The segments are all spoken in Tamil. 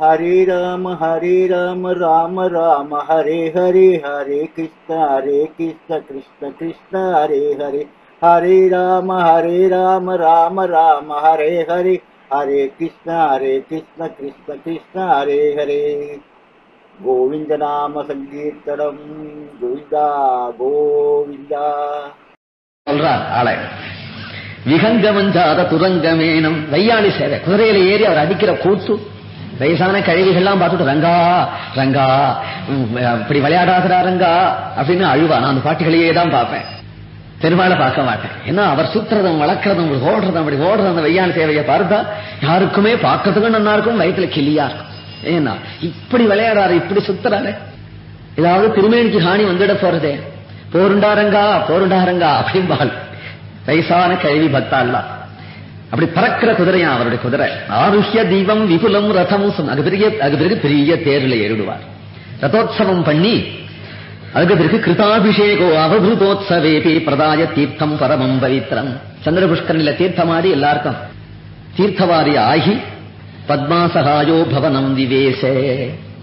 ஹரே ராம ஹரே ராம ராம ராம ஹரே ஹரே ஹரே கிருஷ்ண ஹரே கிருஷ்ண கிருஷ்ண கிருஷ்ண ஹரே ஹரே. ஹரே ராம ஹரே ராம ராம ராம ஹரே ஹரே. ஹரே கிருஷ்ண ஹரே கிருஷ்ண கிருஷ்ண கிருஷ்ண ஹரே ஹரே. கோவிந்த நாம சங்கீர்த்தனம். கோவிந்தா கோவிந்தா. சொல்றார் ஆளை. விகங்கமஞ்சாத துரங்கமேனம். வையாளி சேவை. குதிரையில ஏறி அவர் அடிக்கிற கூத்து. வயசான கழிவுகள்லாம் பார்த்துட்டு ரங்கா ரங்கா இப்படி விளையாடாதடா ரங்கா அப்படின்னு அழுவா நான் அந்த பாட்டுகளையே தான் பார்ப்பேன். பெருமாளை பார்க்க மாட்டேன். ஏன்னா அவர் சுத்துறதும் வளர்க்கறதும் ஓடுறதும் அப்படி ஓடுறது அந்த வையான சேவையை பார்த்தா யாருக்குமே பார்க்கறதுக்கும் நல்லா இருக்கும் வயிற்றுல கிளியா இருக்கும். ஏன்னா இப்படி விளையாடாரு இப்படி சுத்துறாரு. ஏதாவது திருமேனிக்கு ஹானி வந்துட போறதே. போருண்டாரங்கா போருண்டாரங்கா அப்படிம்பாள். வயசான கழுவி பக்தாள்லாம். அப்படி பறக்கிற குதிரையா அவருடைய குதிரை. ஆருஷ்ய தீபம் விபுலம் ரதம் அது பெரிய அது பிறகு பெரிய தேர்ல ஏறிடுவார் ரதோத்சவம் பண்ணி அதுக்கு பிறகு கிருதாபிஷேகோ அவபூதோத்சவேபி பிரதாய தீர்த்தம் பரமம் பவித்ரம். சந்திர புஷ்கரனில தீர்த்தமாடி எல்லாருக்கும். தீர்த்தவாரி ஆகி பத்மாசகாயோ பவனம் திவேசே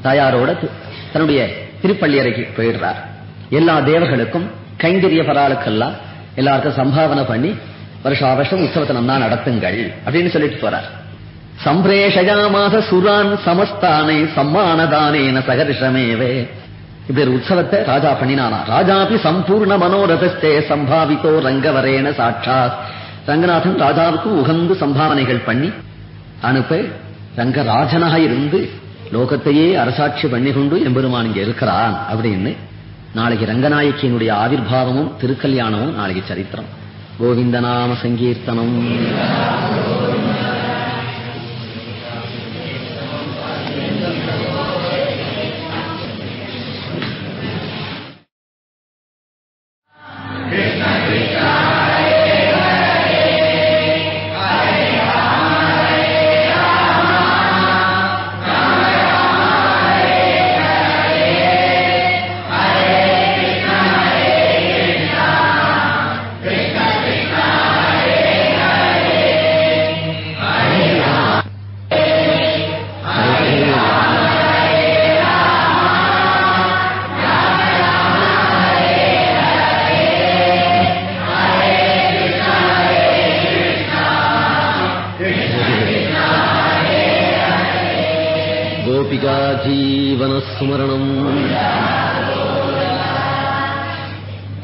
தாயாரோட தன்னுடைய தன்னுடைய திருப்பள்ளியறைக்கு போயிடுறார். எல்லா தேவர்களுக்கும் கைங்கரிய பராளுக்கெல்லாம் எல்லாருக்கும் சம்பாவனை பண்ணி வருஷா வருஷம் உற்சவத்தை நன்னா நடத்துங்கள் அப்படின்னு சொல்லிட்டு போறார். சம்பிரேஷயாமாச சுரான் சமஸ்தானை சம்மானதானேன சகரிஷமேவே. இப்படி ஒரு உற்சவத்தை ராஜா பண்ணினானா. ராஜாபி சம்பூர்ண மனோரதஸ்தே சம்பாவித்தோ ரங்கவரேன சாட்சாத். ரங்கநாதன் ராஜாவுக்கு உகந்து சம்பாவனைகள் பண்ணி அனுப்ப ரங்கராஜனாக இருந்து லோகத்தையே அரசாட்சி பண்ணி கொண்டு எம்பெருமான் இங்க இருக்கிறான் அப்படின்னு நாளைக்கு ரங்கநாயக்கியினுடைய ஆவிர்வாவமும் திருக்கல்யாணமும் நாளைக்கு சரித்திரம். गोविन्दनामसङ्कीर्तनम्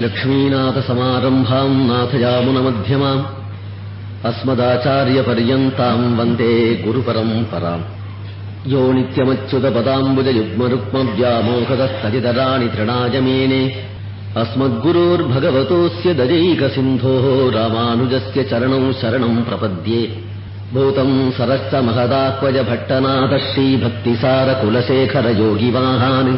लक्ष्मीनाथसमारम्भाम् नाथयामुनमध्यमाम् अस्मदाचार्यपर्यन्ताम् वन्दे गुरुपरम्पराम्। यो योनित्यमच्युतपदाम्बुजयुग्मरुक्मव्यामोकतस्तदिदराणि तृणायमेने अस्मद्गुरोर्भगवतोऽस्य दजैकसिन्धोः रामानुजस्य चरणौ शरणम् प्रपद्ये। भूतम् सरश्च महदाह्वज भट्टनाथः श्रीभक्तिसारकुलशेखरयोगिवाहान्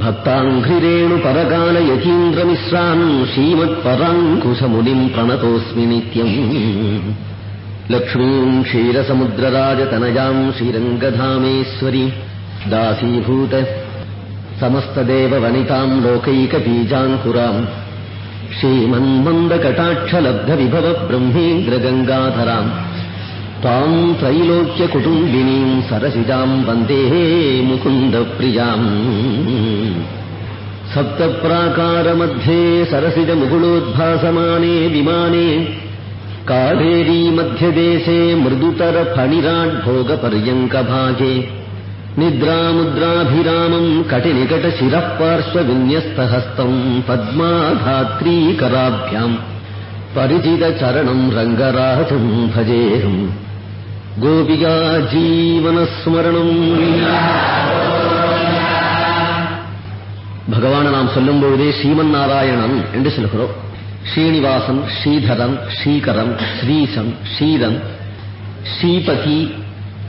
भक्ताङ्घ्रिरेणुपरकालयतीन्द्रमिश्रान् श्रीमत्पराङ्कुशमुनिम् प्रणतोऽस्मि नित्यम्। लक्ष्मीम् क्षीरसमुद्रराजतनयाम् श्रीरङ्गधामेश्वरी। दासीभूत। समस्तदेववनिताम् लोकैकबीजाङ्कुराम्। श्रीमन्मन्दकटाक्षलब्धविभव ब्रह्मेन्द्रगङ्गाधराम् ताम् त्रैलोक्यकुटुम्बिनीम् सरसिजाम् वन्दे मुकुन्दप्रियाम्। सप्तप्राकारमध्ये सरसिजमुकुलोद्भासमाने विमाने कावेरी मध्यदेशे मृदुतरफणिराड्भोगपर्यङ्कभागे निद्रामुद्राभिरामम् कटिनिकटशिरः पार्श्वविन्यस्तहस्तम् पद्माधात्रीकराभ्याम् परिचितचरणम् रङ्गराजम् भजेऽहम् ഗോപികാ ജീവനസ്മരണം. ഭഗവാനെ നാം ചൊല്ലുമ്പോഴേ ശ്രീമന്നാരായണൻ എന്ത് ചൊല്ലുകോ ശ്രീനിവാസം ശ്രീധരം ശ്രീകരം ശ്രീശം ഷീരം ശ്രീപതി.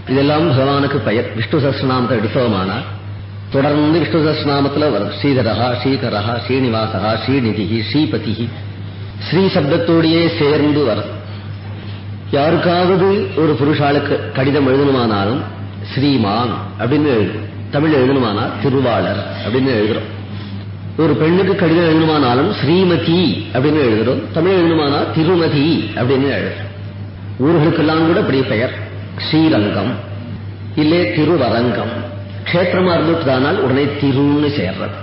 ഇതെല്ലാം ഭഗവാനക്ക് പയർ വിഷ്ണു സഹസ്രനാമത്തെ എടുത്തതുമാണ് തുടർന്ന് വിഷ്ണു സഹസ്രനാമത്തിൽ ശ്രീധര ശ്രീകര ശ്രീനിവാസ ശ്രീനിധി ശ്രീപതി. ശ്രീ ശബ്ദത്തോടെയേ വരും யாருக்காவது ஒரு புருஷாளுக்கு கடிதம் எழுதணுமானாலும் ஸ்ரீமான் அப்படின்னு தமிழ் எழுதணுமானா திருவாளர் அப்படின்னு எழுதுறோம். ஒரு பெண்ணுக்கு கடிதம் எழுதணுமானாலும் ஸ்ரீமதி அப்படின்னு எழுதுறோம். தமிழ் எழுதணுமானா திருமதி அப்படின்னு எழுதுறோம். ஊர்களுக்கெல்லாம் கூட இப்படி பெயர். ஸ்ரீரங்கம். இல்லே திருவரங்கம். கஷேத்திரமா இருந்துட்டுதானால் உடனே திருன்னு சேர்றது.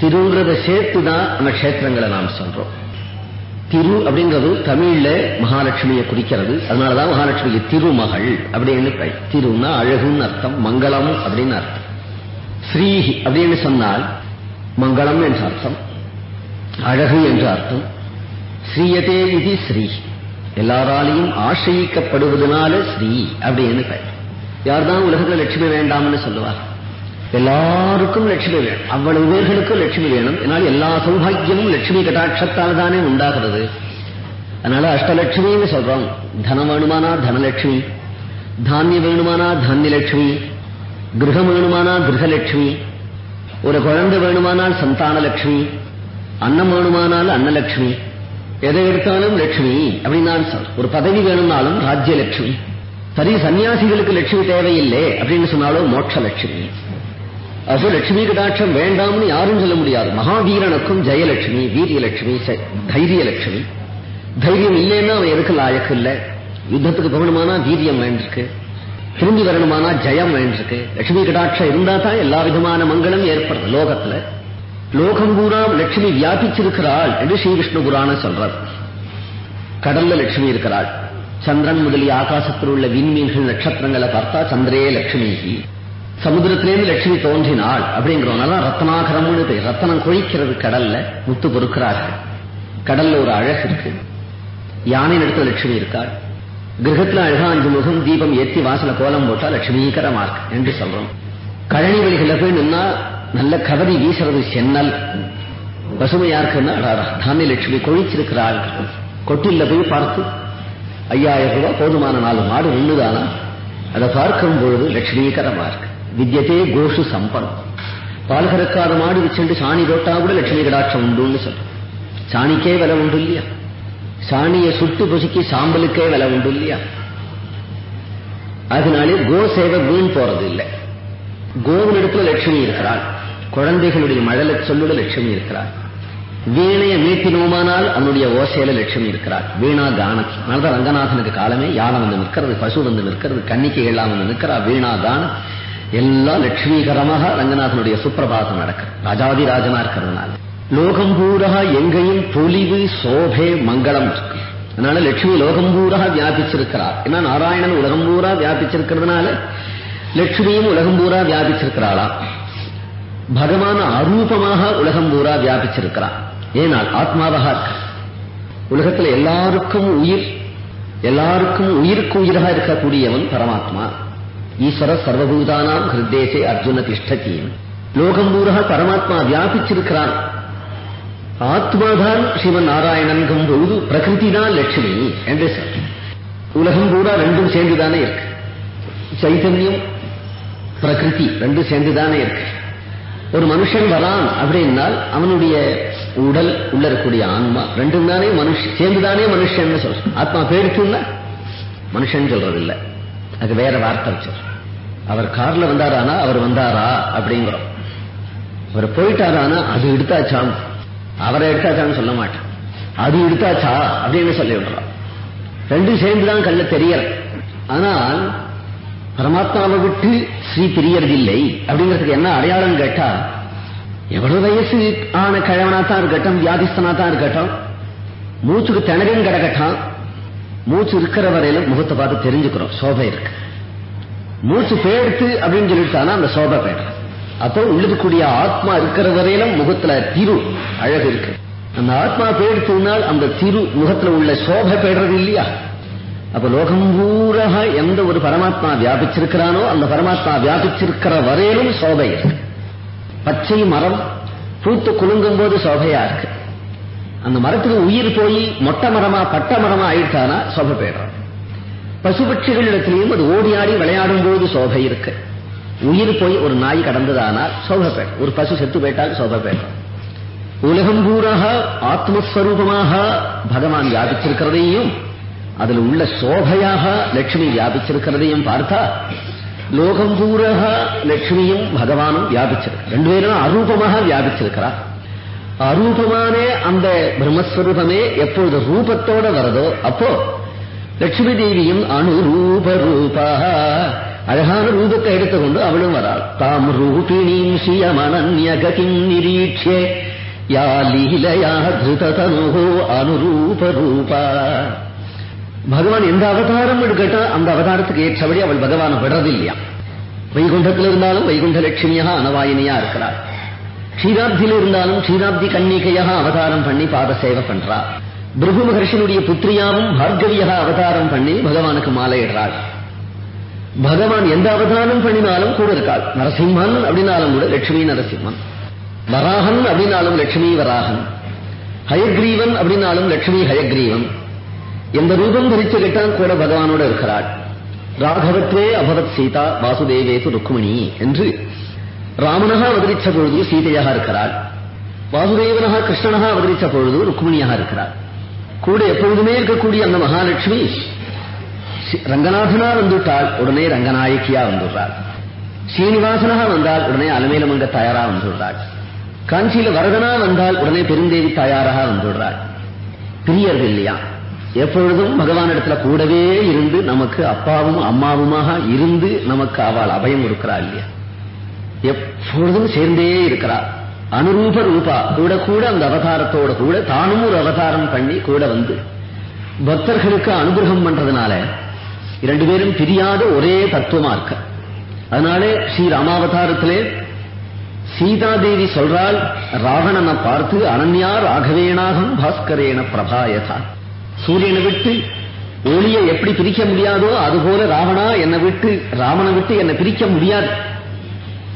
திருங்கிறத சேர்த்து தான் நம்ம க்ஷேத்திரங்களை நாம் சொல்றோம். திரு அப்படிங்கிறது தமிழ்ல மகாலட்சுமியை குறிக்கிறது. அதனாலதான் மகாலட்சுமிக்கு திருமகள் அப்படின்னு பெயர் திருன்னா அழகுன்னு அர்த்தம் மங்களம் அப்படின்னு அர்த்தம். ஸ்ரீஹி அப்படின்னு சொன்னால் மங்களம் என்ற அர்த்தம் அழகு என்ற அர்த்தம். ஸ்ரீயதே இது ஸ்ரீ எல்லாராலையும் ஆசிரியிக்கப்படுவதனால ஸ்ரீ அப்படின்னு பெயர் யார்தான் உலகத்துல லட்சுமி வேண்டாம்னு சொல்லுவார்? எல்லாருக்கும் லட்சுமி வேணும். அவ்வளவு பேர்களுக்கும் லட்சுமி வேணும். என்னால் எல்லா சௌபாகியமும் லட்சுமி கட்டாட்சத்தால் தானே உண்டாகிறது. அதனால அஷ்டலட்சுமின்னு சொல்றோம். தனம் வேணுமானா தனலட்சுமி தானியம் வேணுமானா தானியலட்சுமி கிரகம் வேணுமானா கிரகலட்சுமி ஒரு குழந்தை வேணுமானால் சந்தானலட்சுமி அன்னம் வேணுமானால் அன்னலட்சுமி எதை எடுத்தாலும் லட்சுமி அப்படின்னு நான் சொல்றேன் ஒரு பதவி வேணும்னாலும் ராஜ்யலட்சுமி. சரி சன்னியாசிகளுக்கு லட்சுமி தேவையில்லை அப்படின்னு சொன்னாலும் மோட்சலட்சுமி. அது லட்சுமி கடாட்சம் வேண்டாம்னு யாரும் சொல்ல முடியாது. மகாவீரனுக்கும் ஜெயலட்சுமி வீரியலட்சுமி தைரியலட்சுமி. தைரியம் இல்லைன்னா அவன் எதுக்கு லாயக்கு இல்லை? யுத்தத்துக்கு போகணுமானா வீரியம் வேண்டிருக்கு. திரும்பி வரணுமானா ஜெயம் வேண்டிருக்கு. லட்சுமி கடாட்சம் இருந்தா தான் எல்லா விதமான மங்களும் ஏற்படுது லோகத்துல. லோகம் பூரா லட்சுமி வியாபிச்சிருக்கிறாள் என்று ஸ்ரீ விஷ்ணு புராணம் சொல்றார். கடல்ல லட்சுமி இருக்கிறாள். சந்திரன் முதலிய ஆகாசத்தில் உள்ள விண்மீன்கள் நட்சத்திரங்களை பார்த்தா சந்திரே லட்சுமி. சமுதிரத்திலேருந்து லட்சுமி தோன்றினாள் அப்படிங்கிறவனால ரத்னாகரம்னு பேர். ரத்தனம் கொழிக்கிறது கடல்ல முத்து பொறுக்கிறார்கள். கடல்ல ஒரு அழகு இருக்கு. யானை இடத்துல லட்சுமி இருக்காள். கிரகத்துல அழகா அஞ்சு முகம் தீபம் ஏத்தி வாசல கோலம் போட்டா லட்சுமீகரமா இருக்கு என்று சொல்றோம். கழனி வழிகளை போய் நின்னா நல்ல கவரி வீசுறது சென்னல். பசுமையா இருக்குன்னா தானே தானிய லட்சுமி கொழிச்சிருக்கிறாள். கொட்டில்ல போய் பார்த்து ஐயாயிரம் ரூபாய் போதுமான நாலு மாடு ஒண்ணுதானா அதை பார்க்கும் பொழுது லட்சுமீகரமா இருக்கு வித்யதே கோஷு சம்பளம் பால் கறக்காத மாடு வச்சுட்டு சாணி தோட்டா கூட லட்சுமி கடாட்சம் உண்டுன்னு சொல்றோம் சாணிக்கே விலை உண்டு இல்லையா? சாணியை சுட்டு பொசுக்கி சாம்பலுக்கே விலை உண்டு இல்லையா? அதனாலே கோ சேவை வீண் போறது இல்லை. கோவினிடத்துல லட்சுமி இருக்கிறாள். குழந்தைகளுடைய மழலை சொல்லுட லட்சுமி இருக்கிறாள். வீணைய மீட்டினோமானால் அவனுடைய ஓசையில லட்சுமி இருக்கிறார் வீணா கானம் அதனால்தான் ரங்கநாதனுக்கு காலமே யானை வந்து நிற்கிறது பசு வந்து நிற்கிறது கன்னிக்கைகள்லாம் வந்து நிற்கிறா வீணா கானம். எல்லாம் லட்சுமிகரமாக ரங்கநாதனுடைய சுப்பிரபாதம் நடக்கிறது. ராஜாதிராஜனா இருக்கிறதுனால. லோகம் பூரா எங்கேயும் பொலிவு சோபே மங்களம். இருக்கு அதனால லட்சுமி லோகம் பூரா வியாபிச்சிருக்கிறார் ஏன்னா நாராயணன் உலகம் பூரா வியாபிச்சிருக்கிறதுனால லட்சுமியும் உலகம் பூரா வியாபிச்சிருக்கிறாளா? பகவான் அரூபமாக உலகம் பூரா வியாபிச்சிருக்கிறான். ஏனால் ஆத்மாவாக இருக்க. உலகத்துல எல்லாருக்கும் உயிர் எல்லாருக்கும் உயிருக்கு உயிராக இருக்கக்கூடியவன் பரமாத்மா. ஈஸ்வர சர்வபூதானாம் ஹிருதேசே அர்ஜுன திஷ்டதி லோகம் பூரா பரமாத்மா வியாபிச்சிருக்கிறான். ஆத்மாதான் சிவன் நாராயணன்கும் பொழுது பிரகிருதி தான் லட்சுமி. என்று உலகம் பூரா ரெண்டும் சேர்ந்துதானே இருக்கு. சைதன்யம் பிரகிருதி ரெண்டும் சேர்ந்துதானே இருக்கு. ஒரு மனுஷன் வரான் அப்படின்னால் அவனுடைய உடல் உள்ள இருக்கக்கூடிய ஆன்மா ரெண்டும் தானே மனுஷன் சேர்ந்துதானே மனுஷன் சொல்றோம் ஆத்மா பேருக்குன்னா மனுஷன் சொல்றது இல்ல அது வேற வார்த்தை வச்சு அவர் கார்ல வந்தாரானா அவர் வந்தாரா அப்படிங்கிறோம். அவர் போயிட்டாரானா அது எடுத்தாச்சாம். அவரை எடுத்தாச்சான்னு சொல்ல மாட்டேன். அது எடுத்தாச்சா அப்படின்னு சொல்லி விடுறோம். ரெண்டும் சேர்ந்துதான் கல்ல தெரியற ஆனால் பரமாத்மாவை விட்டு ஸ்ரீ தெரியறதில்லை அப்படிங்கிறதுக்கு என்ன அடையாளம் கேட்டா எவ்வளவு வயசு ஆன கிழவனா தான் இருக்கட்டும் வியாதிஸ்தனா தான் இருக்கட்டும் மூச்சுக்கு திணறும் கிடக்கட்டான். மூச்சு இருக்கிற வரையில முகத்தை பார்த்து தெரிஞ்சுக்கிறோம். சோபை இருக்கு. மூச்சு பேடுத்து அப்படின்னு சொல்லிட்டானா அந்த சோபை பேடுறது அப்போ உள்ளதுக்கூடிய ஆத்மா இருக்கிற வரையிலும் முகத்துல திரு அழகு இருக்கு. அந்த ஆத்மா பேடுத்துனால் அந்த திரு முகத்துல உள்ள சோபை பேடுறது இல்லையா? அப்ப லோகம் பூரக எந்த ஒரு பரமாத்மா வியாபிச்சிருக்கிறானோ அந்த பரமாத்மா வியாபிச்சிருக்கிற வரையிலும் சோபை இருக்கு. பச்சை மரம் பூத்து குலுங்கும் போது சோபையா இருக்கு. அந்த மரத்துக்கு உயிர் போய் மொட்டை மரமா பட்ட மரமா ஆயிட்டானா சோபை போயிடுறோம் பசுபட்சிகளிடத்திலையும் அது ஓடி ஆடி விளையாடும் போது சோபை இருக்கு. உயிர் போய் ஒரு நாய் கடந்ததானால் சோகப்பேட் ஒரு பசு செத்து போயிட்டால் சோகப்பேட் உலகம் பூராக ஆத்மஸ்வரூபமாக பகவான் வியாபிச்சிருக்கிறதையும் அதில் உள்ள சோபையாக லட்சுமி வியாபிச்சிருக்கிறதையும் பார்த்தா லோகம் பூராக லட்சுமியும் பகவானும் வியாபிச்சிருக்கு ரெண்டு பேரும் அரூபமாக வியாபிச்சிருக்கிறார் அரூபமானே அந்த பிரம்மஸ்வரூபமே எப்பொழுது ரூபத்தோட வருதோ அப்போ லட்சுமி தேவியும் அனுரூப ரூபா அழகான ரூபத்தை எடுத்துக்கொண்டு அவளும் வராள் தாம் ரூபிணீம் ஸ்ரீயமனன்யகதிம் நிரீட்சே யா லீலையா திருதனுகோ அனுரூப ரூபா பகவான் எந்த அவதாரம் எடுக்கட்டா அந்த அவதாரத்துக்கு ஏற்றபடி அவள் பகவான் விடுறதில்லையா வைகுண்டத்தில் இருந்தாலும் வைகுண்ட லட்சுமியாக அனவாயினியா இருக்கிறாள் க்ஷீராப்தியில் இருந்தாலும் க்ஷீராப்தி கன்னிகையாக அவதாரம் பண்ணி பாத சேவை பண்றா பிருகு மகர்ஷினுடைய புத்திரியாவும் பார்கவியாக அவதாரம் பண்ணி பகவானுக்கு மாலையிடுறாள். பகவான் எந்த அவதாரம் பண்ணினாலும் கூட இருக்காள். நரசிம்மன் அப்படின்னாலும் கூட லட்சுமி நரசிம்மன். வராகன் அப்படின்னாலும் லட்சுமி வராகன். ஹயக்ரீவன் அப்படின்னாலும் லட்சுமி ஹயக்ரீவன். எந்த ரூபம் தரித்து கூட பகவானோட இருக்கிறாள். ராகவத்வே அபவத் சீதா வாசுதேவேசு ருக்மிணி என்று ராமனக அவதரித்த பொழுது சீதையாக இருக்கிறாள். வாசுதேவனக கிருஷ்ணனாக அவதரித்த பொழுது ருக்மிணியாக இருக்கிறாள். கூட எப்பொழுதுமே இருக்கக்கூடிய அந்த மகாலட்சுமி ரங்கநாதனா வந்துட்டால் உடனே ரங்கநாயகியா வந்துடுறாள். சீனிவாசனாக வந்தால் உடனே அலமேலமங்க தயாரா வந்துடுறாள். காஞ்சியில வரதனா வந்தால் உடனே பெருந்தேவி தாயாராக வந்துடுறாள். பிரியர்கள் இல்லையா? எப்பொழுதும் பகவானிடத்துல கூடவே இருந்து நமக்கு அப்பாவும் அம்மாவுமாக இருந்து நமக்கு அவள் அபயம் இருக்கிறாள் இல்லையா? எப்பொழுதும் சேர்ந்தே இருக்கிறாள். அனுரூப ரூபா கூட கூட அந்த அவதாரத்தோட கூட தானும் ஒரு அவதாரம் பண்ணி கூட வந்து பக்தர்களுக்கு அனுகிரகம் பண்றதுனால இரண்டு பேரும் பிரியாத ஒரே தத்துவமா இருக்க. அதனாலே ஸ்ரீ ராமாவதாரத்திலே சீதாதேவி சொல்றால் ராவணனை பார்த்து அனன்யா ராகவேணாகம் பாஸ்கரேன பிரபாயதா. சூரியனை விட்டு ஒளியை எப்படி பிரிக்க முடியாதோ அதுபோல ராவணா என்னை விட்டு ராமனை விட்டு என்னை பிரிக்க முடியாது.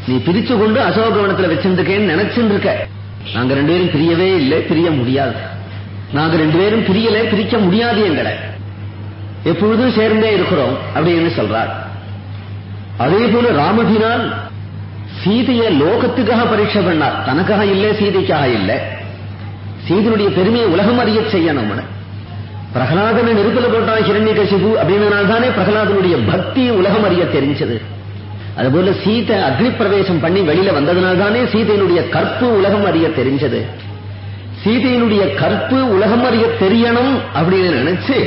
நீ பிரிச்சு கொண்டு அசோகவனத்துல வச்சிருந்துக்கேன்னு நினைச்சுட்டு இருக்க நாங்க ரெண்டு பேரும் பிரியவே இல்லை பிரிய முடியாது. நாங்க ரெண்டு பேரும் பிரியல பிரிக்க முடியாது எங்களை. எப்பொழுதும் சேர்ந்தே இருக்கிறோம் அப்படின்னு சொல்றார். அதே போல ராமபிரான் சீதைய லோகத்துக்காக பரீட்சை பண்ணார். தனக்காக இல்லை சீதைக்காக இல்லை. சீதனுடைய பெருமையை உலகம் அறிய செய்யணும் பிரகலாதனை நெருப்பில் போட்டான் ஹிரண்ய கசிபு அப்படின்னால்தானே பிரகலாதனுடைய பக்தி உலகம் அறிய தெரிஞ்சது. அதுபோல சீதை அக்னி பிரவேசம் பண்ணி வெளியில வந்ததுனால்தானே சீதையினுடைய கற்பு உலகம் அறிய தெரிஞ்சது. சீதையினுடைய கற்பு உலகம் அறிய தெரியணும் அப்படின்னு நினைச்சு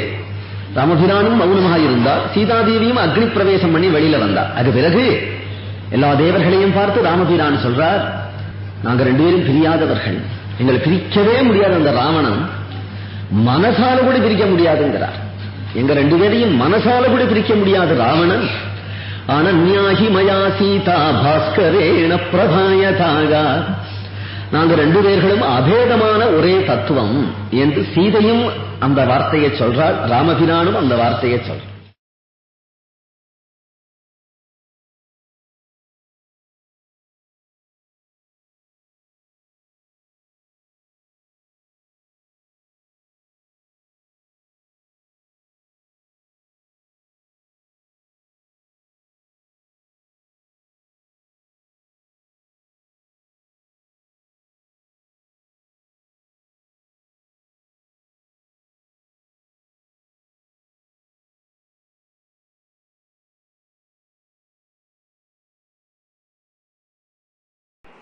ராமபிரானும் மௌனமாக இருந்தார். சீதாதேவியும் அக்னி பிரவேசம் பண்ணி வெளியில வந்தார். அது பிறகு எல்லா தேவர்களையும் பார்த்து ராமபிரான் சொல்றார் நாங்க ரெண்டு பேரும் பிரியாதவர்கள். எங்களை பிரிக்கவே முடியாது அந்த ராவணன் மனசால கூட பிரிக்க முடியாதுங்கிறார். எங்க ரெண்டு பேரையும் மனசால கூட பிரிக்க முடியாது ராவணன் அனன்யாகி மயா சீதா பாஸ்கரேண பிரபாயதாக நாங்க ரெண்டு பேர்களும் அபேதமான ஒரே தத்துவம். என்று சீதையும் அந்த வார்த்தையை சொல்றார் ராமபிரானும் அந்த வார்த்தையை சொல்றார்.